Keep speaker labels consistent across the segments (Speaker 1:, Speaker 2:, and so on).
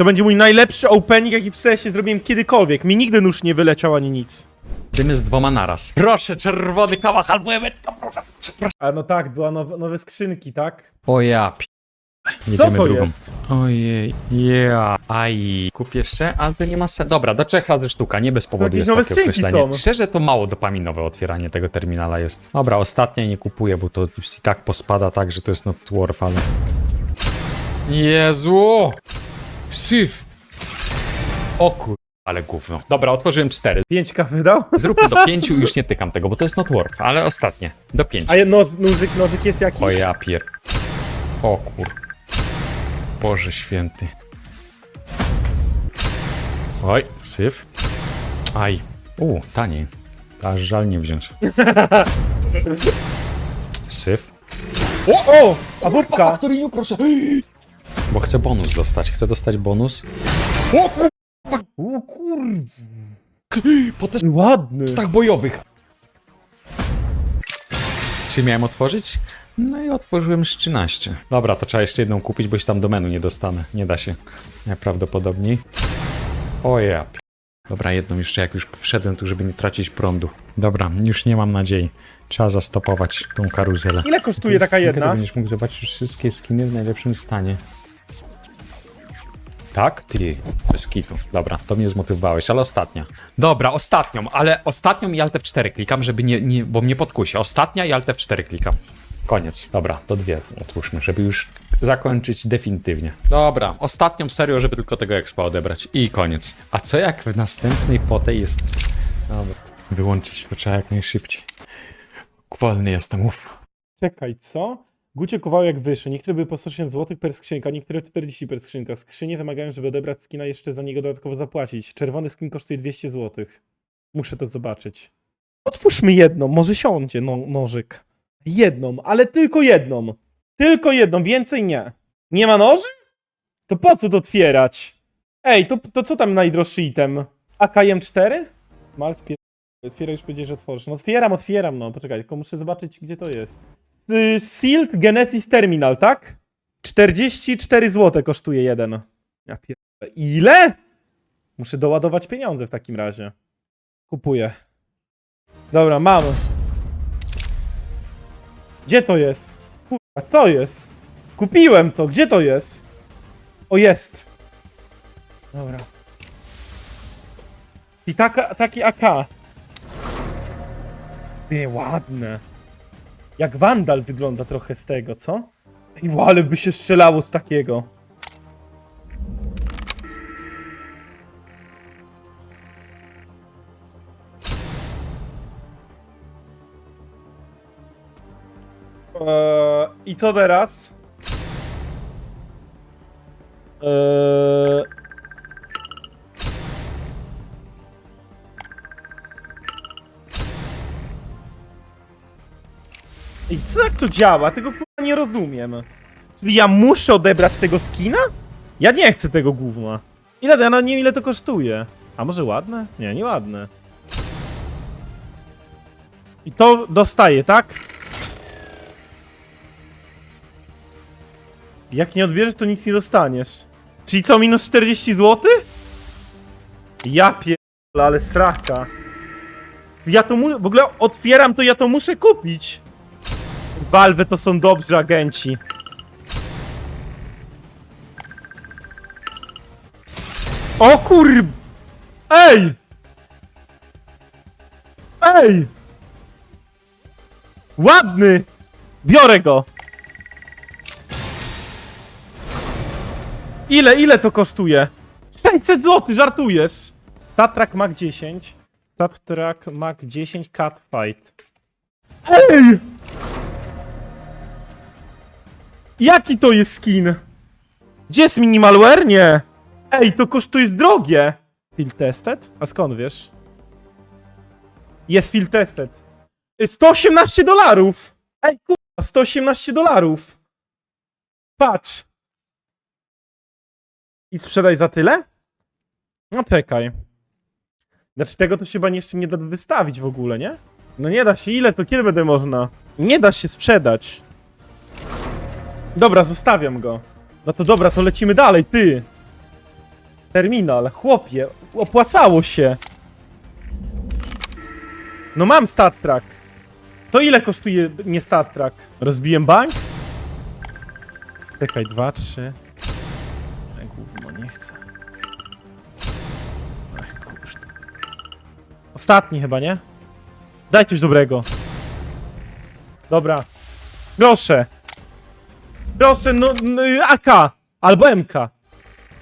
Speaker 1: To będzie mój najlepszy opening, jaki w sensie zrobiłem kiedykolwiek. Mi nigdy nóż nie wyleciał ani nic.
Speaker 2: Dymy z dwoma naraz. Proszę, czerwony kałach albo emeczka, proszę. proszę.
Speaker 1: A no tak, była nowe, nowe skrzynki, tak?
Speaker 2: O ja p...
Speaker 1: Co
Speaker 2: Jedziemy
Speaker 1: to
Speaker 2: drugą.
Speaker 1: jest?
Speaker 2: Ojej, ja. Aj. Kup jeszcze, ale to nie ma sensu. Dobra, do trzech razy sztuka, nie bez powodu
Speaker 1: jakieś
Speaker 2: jest
Speaker 1: nowe
Speaker 2: takie określenie.
Speaker 1: są.
Speaker 2: Szczerze, to mało dopaminowe otwieranie tego terminala jest. Dobra, ostatnie nie kupuję, bo to i tak pospada tak, że to jest not worth, ale... Jezu! Syf! O kur... Ale gówno. Dobra, otworzyłem cztery.
Speaker 1: 5k wydał?
Speaker 2: Zróbmy do pięciu i już nie tykam tego, bo to jest not worth, ale ostatnie. Do pięciu.
Speaker 1: A je- no, nożyk, nożyk jest jakiś?
Speaker 2: O ja pier... O kur... Boże święty. Oj, syf. Aj. U, taniej. Aż żal nie wziąć. Syf.
Speaker 1: O, o! A wódka!
Speaker 2: Faktoryniu, proszę. Bo chcę bonus dostać. Chcę dostać bonus. O kur...
Speaker 1: O kurde.
Speaker 2: Po
Speaker 1: Ładny.
Speaker 2: testach bojowych. Czy miałem otworzyć? No i otworzyłem z 13. Dobra, to trzeba jeszcze jedną kupić, bo się tam do menu nie dostanę. Nie da się. Najprawdopodobniej. O ja. p- Dobra, jedną jeszcze jak już wszedłem tu, żeby nie tracić prądu. Dobra, już nie mam nadziei. Trzeba zastopować tą karuzelę.
Speaker 1: Ile kosztuje taka
Speaker 2: Kiedy
Speaker 1: jedna?
Speaker 2: Będziesz mógł zobaczyć wszystkie skiny w najlepszym stanie. Tak? Ty, bez kitu. Dobra, to mnie zmotywowałeś, ale ostatnia. Dobra, ostatnią, ale ostatnią i Alt F4 klikam, żeby nie, nie bo mnie podkusi. Ostatnia i Alt F4 klikam. Koniec. Dobra, to dwie otwórzmy, żeby już zakończyć definitywnie. Dobra, ostatnią serio, żeby tylko tego expa odebrać. I koniec. A co jak w następnej potej jest... Dobra, wyłączyć to trzeba jak najszybciej. Wolny jestem, uff.
Speaker 1: Czekaj, co? Gucie kawałek wyższy. Niektóre były po 160 zł per skrzynka, niektóre 40 per skrzynka. Skrzynie wymagają, żeby odebrać skina, jeszcze za niego dodatkowo zapłacić. Czerwony skin kosztuje 200 zł. Muszę to zobaczyć. Otwórzmy jedną, może siądzie no, nożyk. Jedną, ale tylko jedną. Tylko jedną, więcej nie. Nie ma noży? To po co to otwierać? Ej, to, to co tam najdroższy item? AKM4? Mal spier... Otwieraj, już powiedziesz, że otworzysz. No otwieram, otwieram, no. Poczekaj, tylko muszę zobaczyć, gdzie to jest. Y, Sealed Genesis Terminal, tak? 44 zł kosztuje jeden. Ja pier... Ile? Muszę doładować pieniądze w takim razie. Kupuję. Dobra, mam. Gdzie to jest? Kurwa, co jest? Kupiłem to, gdzie to jest? O, jest. Dobra. I taka, taki AK. Nie, ładne. Jak wandal wygląda trochę z tego, co? I ale by się strzelało z takiego. Eee, I co teraz? Eee... jak to działa? Tego kurwa nie rozumiem. Czyli ja muszę odebrać tego skina? Ja nie chcę tego gówna. Ile, ja nawet nie ile to kosztuje. A może ładne? Nie, nie ładne. I to dostaję, tak? Jak nie odbierzesz, to nic nie dostaniesz. Czyli co, minus 40 zł? Ja pierdolę, ale straka. Ja to muszę, w ogóle otwieram to, ja to muszę kupić. Valve to są dobrzy agenci. O kur... Ej! Ej! Ładny! Biorę go! Ile, ile to kosztuje? 600 zł, żartujesz! Tatrak Mac 10. Tatrak Mac 10 Catfight. Ej! Jaki to jest skin? Gdzie jest minimalware? Nie. Ej, to kosztuje jest drogie. Field tested? A skąd wiesz? Jest field tested. Y, 118 dolarów. Ej, kurwa, 118 dolarów. Patrz. I sprzedaj za tyle? No czekaj. Znaczy tego to się chyba jeszcze nie da wystawić w ogóle, nie? No nie da się, ile to, kiedy będę można? Nie da się sprzedać. Dobra, zostawiam go. No to dobra, to lecimy dalej, ty. Terminal, chłopie, opłacało się. No mam track. To ile kosztuje nie track? Rozbiłem bank? Czekaj, dwa, trzy. Gówno, nie chcę. Ach, kurde. Ostatni chyba, nie? Daj coś dobrego. Dobra. Proszę. Proszę, no, no AK. Albo MK.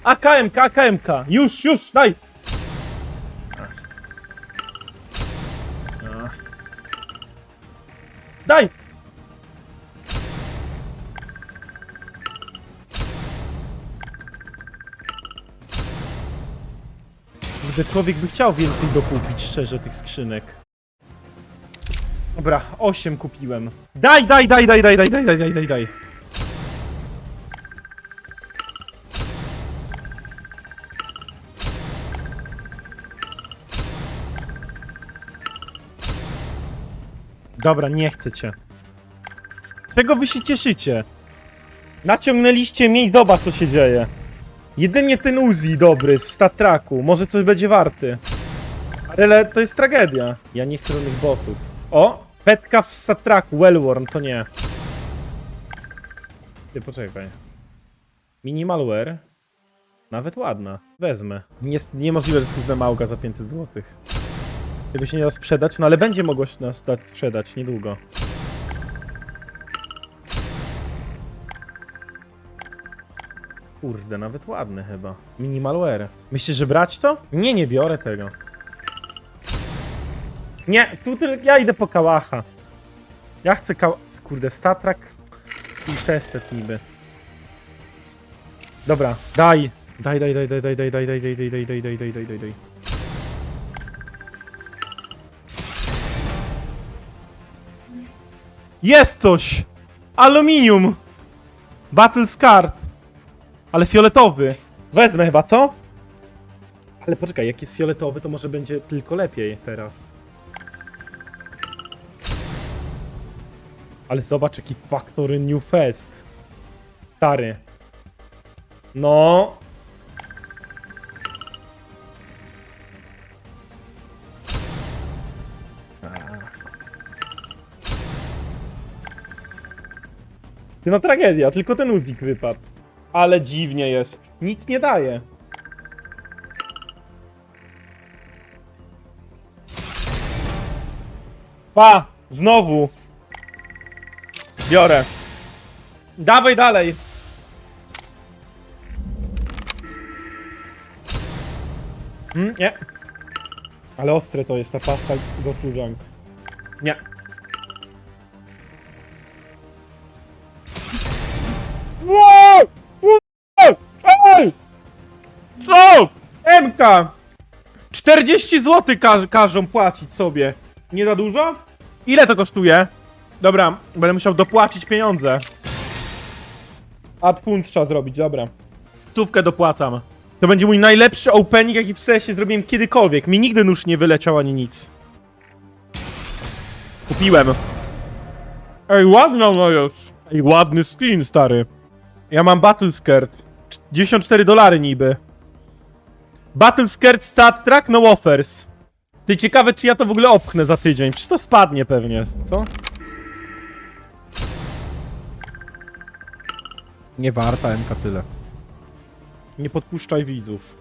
Speaker 1: AK, MK, AK, MK. Już, już, daj. Daj. Gdy człowiek by chciał więcej dokupić, szczerze, tych skrzynek. Dobra, 8 kupiłem. Daj, daj, daj, daj, daj, daj, daj, daj, daj, daj, Dobra, nie chcę cię. Czego wy się cieszycie? Naciągnęliście mnie i zobacz co się dzieje. Jedynie ten Uzi dobry w statraku. Może coś będzie warty. Ale to jest tragedia. Ja nie chcę żadnych botów. O! Petka w statraku, Wellworn, to nie. Ty, poczekaj. Minimalware. Nawet ładna. Wezmę. Nie, niemożliwe, że wezmę małga za 500 zł. Tego się nie da sprzedać, no ale będzie mogło się nas dać sprzedać niedługo. Kurde, nawet ładny chyba. Minimalware. Myślisz, że brać to? Nie, nie biorę tego. Nie, tu tylko ja idę po kałacha. Ja chcę kał... Kurde, statrak i testet niby. Dobra, daj. Daj, daj, daj, daj, daj, daj, daj, daj, daj, daj, daj, daj, daj, daj, daj, daj, Jest coś! Aluminium! Battle Scard! Ale fioletowy. Wezmę chyba, co? Ale poczekaj, jak jest fioletowy, to może będzie tylko lepiej teraz. Ale zobacz, jaki Factory New Fest. Stary. No. Ty no tragedia, tylko ten Uzik wypadł. Ale dziwnie jest. Nic nie daje. Pa! Znowu! Biorę. Dawaj dalej! Hmm, nie. Ale ostre to jest ta pasta gochujang. Nie. MK! 40 zł każ każą płacić sobie. Nie za dużo? Ile to kosztuje? Dobra, będę musiał dopłacić pieniądze. Ad Kunst trzeba zrobić, dobra. Stówkę dopłacam. To będzie mój najlepszy opening, jaki w sensie zrobiłem kiedykolwiek. Mi nigdy nóż nie wyleciał ani nic. Kupiłem. Ej, ładna ona jest. Ej, ładny skin, stary. Ja mam Battle Skirt. 94 dolary niby. Battle Skirt Stat Track, no offers. Ty ciekawe, czy ja to w ogóle opchnę za tydzień. Czy to spadnie pewnie, co?
Speaker 3: Nie warta MK tyle.
Speaker 1: Nie podpuszczaj widzów.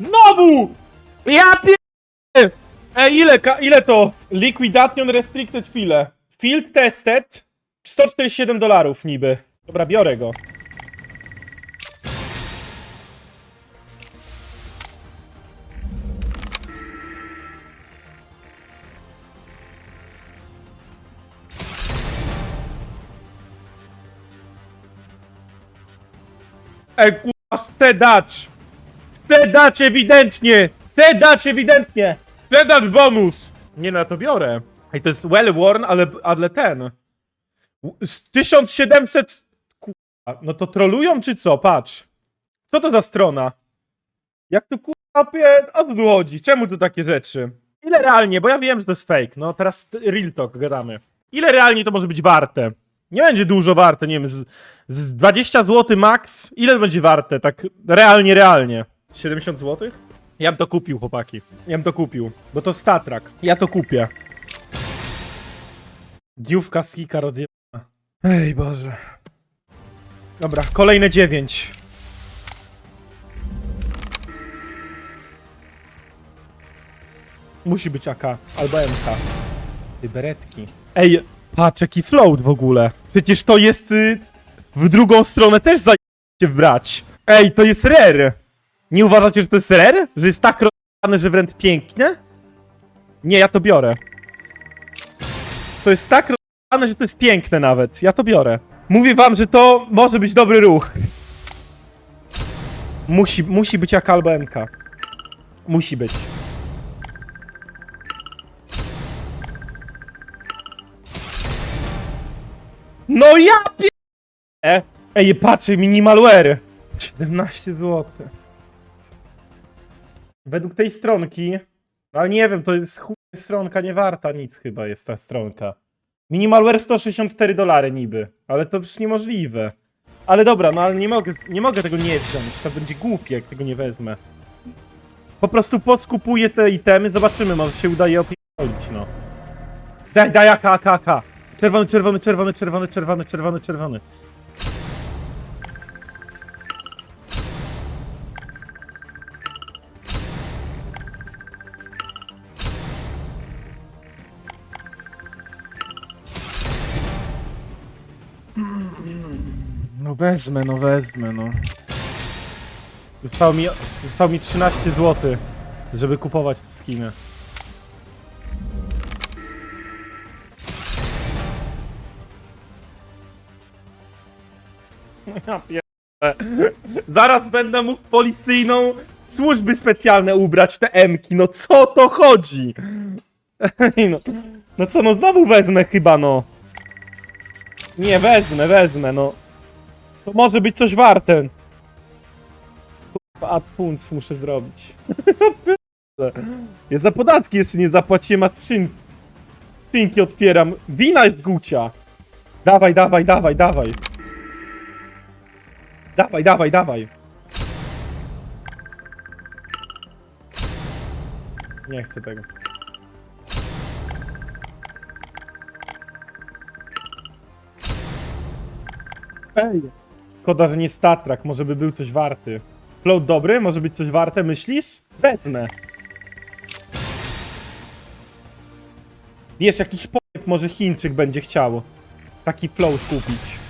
Speaker 1: Znowu! Ja pie... Ej, ile, ile to? Liquidation Restricted File. Field Tested 147 dolarów niby. Dobra, biorę go. Ej, kurwa, chcę dać! Chcę dać ewidentnie! Chcę dać ewidentnie! Chcę dać bonus! Nie no, ja to biorę. Ej, to jest well worn, ale, ale ten... Z 1700... Kurwa, no to trolują czy co? Patrz. Co to za strona? Jak tu kurwa, pie- o co tu chodzi? Czemu tu takie rzeczy? Ile realnie, bo ja wiem, że to jest fake. No teraz real talk gadamy. Ile realnie to może być warte? Nie będzie dużo warte, nie wiem, z, z 20 zł max. Ile to będzie warte? Tak realnie, realnie. 70 zł? Ja bym to kupił, chłopaki. Ja bym to kupił, bo to statrak. Ja to kupię. Dniówka z Kika rozjebana. Ej Boże. Dobra, kolejne 9. Musi być AK albo MK. Ty beretki. Ej, patrz jaki float w ogóle. Przecież to jest y, w drugą stronę też za się wbrać. Ej, to jest rare. Nie uważacie, że to jest rare? Że jest tak rozjebane, że wręcz pięknie? Nie, ja to biorę. To jest tak rozjebane, że to jest piękne nawet. Ja to biorę. Mówię wam, że to może być dobry ruch. Musi, musi być AK albo MK. Musi być. No ja pie... E, Ej, patrzę, minimalware. 17 zł. Według tej stronki, ale nie wiem, to jest chuj stronka nie warta nic chyba jest ta stronka. Minimalware 164 dolary niby, ale to już niemożliwe. Ale dobra, no ale nie mogę, nie mogę tego nie wziąć, to będzie głupie, jak tego nie wezmę. Po prostu poskupuję te itemy, zobaczymy, może się uda je no. Daj, daj, AK, AK, AK. Czerwony, czerwony, czerwony, czerwony, czerwony, czerwony, czerwony. No wezmę, no wezmę, no. Zostało mi, zostało mi 13 zł, żeby kupować te skiny. Ja pierdolę. Zaraz będę mógł policyjną służby specjalne ubrać te emki. No co to chodzi? No, no co, no znowu wezmę chyba, no. Nie, wezmę, wezmę, no. To może być coś warte. Ad funds muszę zrobić. Ja za podatki jeszcze nie zapłaciłem, a skrzyn... skrzynki otwieram. Wina jest gucia. Dawaj, dawaj, dawaj, dawaj. Dawaj, dawaj, dawaj. Nie chcę tego. Ej. Szkoda, że nie statrak, może by był coś warty. Float dobry, może być coś warte, myślisz? Wezmę. Wiesz, jakiś pojeb może Chińczyk będzie chciał taki float kupić.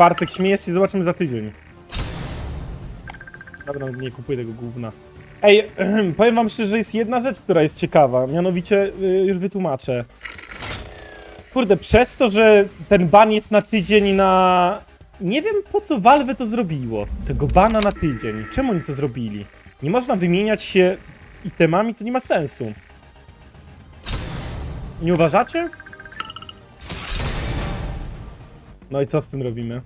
Speaker 1: Kwartek śmiejesz się, zobaczymy za tydzień. Dobra, nie kupuję tego gówna. Ej, powiem wam szczerze, że jest jedna rzecz, która jest ciekawa. Mianowicie, y, już wytłumaczę. Kurde, przez to, że ten ban jest na tydzień na... Nie wiem po co Valve to zrobiło. Tego bana na tydzień. Czemu oni to zrobili? Nie można wymieniać się itemami, to nie ma sensu. Nie uważacie? No i co z tym robimy?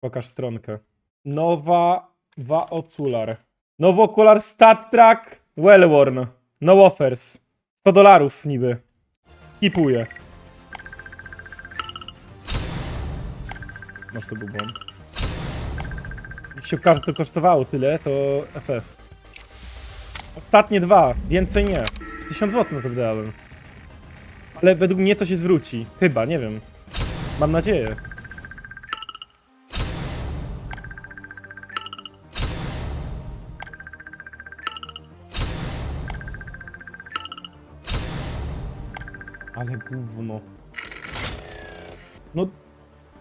Speaker 1: Pokaż stronkę. Nowa wa ocular. Nowy okular Stat Track Wellworn. No offers. 100 dolarów niby. Kipuję. Może to był błąd. Jak się to kosztowało tyle, to FF. Ostatnie dwa, więcej nie. 1000 zł na to wydałem. Ale według mnie to się zwróci. Chyba, nie wiem. Mam nadzieję. Ale gówno. No,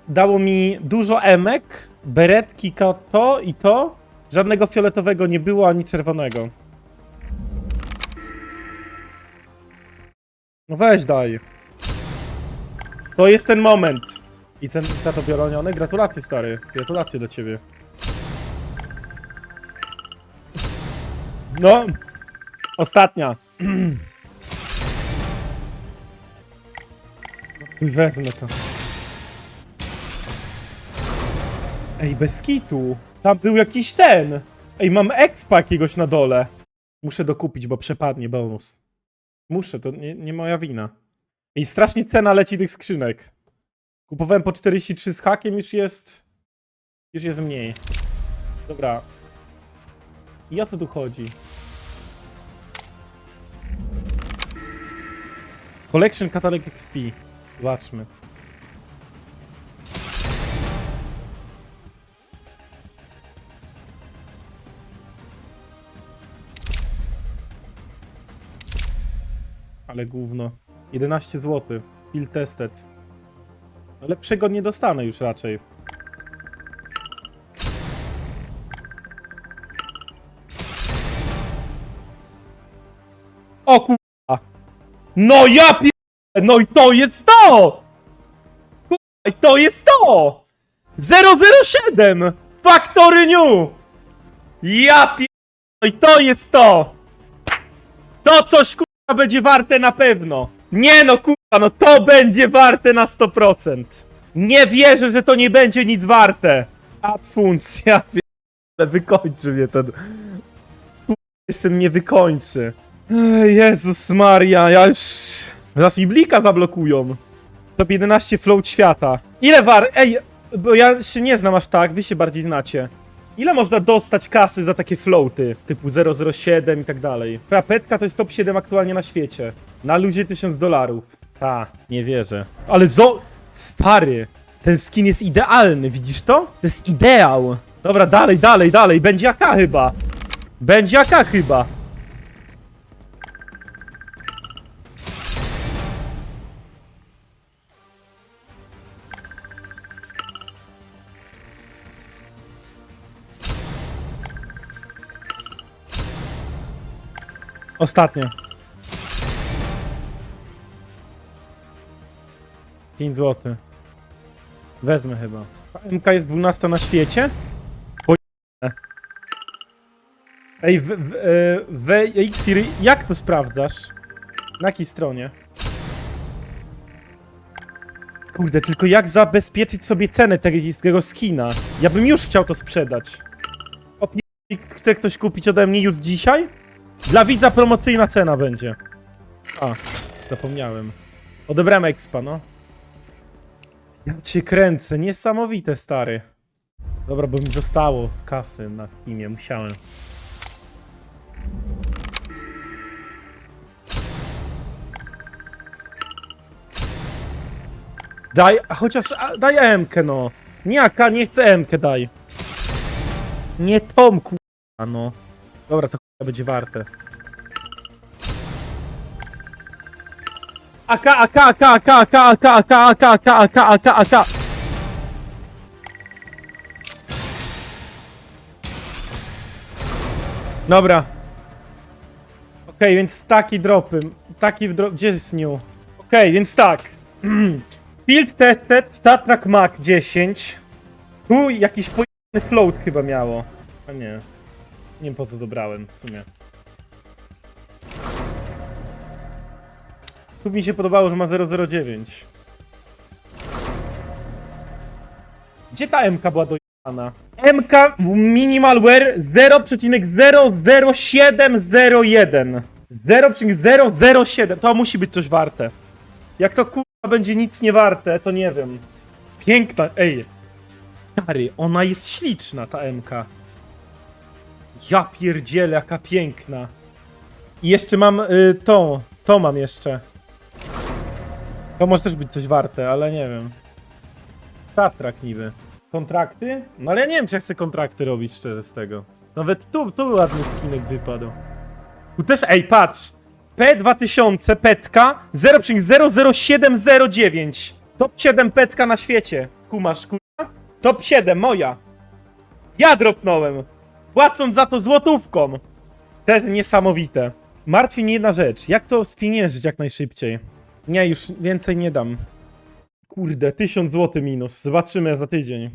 Speaker 1: dało mi dużo emek, beretki to i to. Żadnego fioletowego nie było, ani czerwonego. No weź daj. To jest ten moment. I ten tato pioroniony? Gratulacje, stary. Gratulacje do ciebie. No. Ostatnia. Wezmę to. Ej, bez kitu. Tam był jakiś ten. Ej, mam expa jakiegoś na dole. Muszę dokupić, bo przepadnie bonus. Muszę, to nie, nie moja wina. I strasznie cena leci tych skrzynek. Kupowałem po 43 z hakiem, już jest... Już jest mniej. Dobra. I o co tu chodzi? Collection Catalog XP. Zobaczmy. Ale gówno. 11 zł. Bill tested. No Lepszego nie dostanę już raczej. O kurwa. No ja pi... No i to jest to! Kurwa, i to jest to! 007! Factory New! Ja pi... No i to jest to! To coś kurwa będzie warte na pewno! Nie no kurwa, no to będzie warte na 100%! Nie wierzę, że to nie będzie nic warte! Ad func, ja pi... Ale wykończy mnie ten... Syn mnie wykończy. Jezus Maria, ja już... Zaraz mi blika zablokują. Top 11 float świata. Ile war... Ej, bo ja się nie znam aż tak, wy się bardziej znacie. Ile można dostać kasy za takie floaty? Typu 007 i tak dalej. Petka to jest top 7 aktualnie na świecie. Na ludzie 1000 dolarów. Ta, nie wierzę. Ale zo... Stary, ten skin jest idealny, widzisz to? To jest ideał. Dobra, dalej, dalej, dalej. Będzie AK chyba. Będzie AK chyba. Ostatnie. 5 zł. Wezmę chyba. MK jest 12 na świecie? Po... Ej, w, w, e, w Xir, jak to sprawdzasz? Na jakiej stronie? Kurde, tylko jak zabezpieczyć sobie cenę tego, skina? Ja bym już chciał to sprzedać. Opie... Chce ktoś kupić ode mnie już dzisiaj? Dla widza promocyjna cena będzie. A, zapomniałem. Odebrałem expa, no. Ja cię kręcę, niesamowite, stary. Dobra, bo mi zostało kasy na Steamie, musiałem. Daj, a chociaż, a, daj MK no. Nie nie chcę MK, daj. Nie Tom, kurwa, no. Dobra, to będzie warte. AK, AK, AK, AK, AK, AK, AK, AK, AK, AK, AK, AK. Dobra. Okej, więc taki dropy. Taki drop. Gdzie jest new? Okej, więc tak. Field tested, StatTrack Mac 10. Tu jakiś pojemny float chyba miało. A nie. Nie wiem po co dobrałem w sumie. Tu mi się podobało, że ma 009. Gdzie ta MK była dojechana? MK Minimalware 0,00701. 0,007. To musi być coś warte. Jak to kurwa będzie nic nie warte, to nie wiem. Piękna, ej. Stary, ona jest śliczna, ta MK. Ja pierdzielę, jaka piękna. I jeszcze mam y, tą, to mam jeszcze. To może też być coś warte, ale nie wiem. Tatrak niby. Kontrakty? No ale ja nie wiem, czy ja chcę kontrakty robić szczerze z tego. Nawet tu, tu ładny skinek wypadł. Tu też, ej, patrz! P2000 petka 0,00709. Top 7 petka na świecie. Kumasz, kurwa? Top 7, moja. Ja dropnąłem. Płacąc za to złotówką. Też niesamowite. Martwi mnie jedna rzecz. Jak to spieniężyć jak najszybciej? Nie, już więcej nie dam. Kurde, 1000 zł minus. Zobaczymy za tydzień.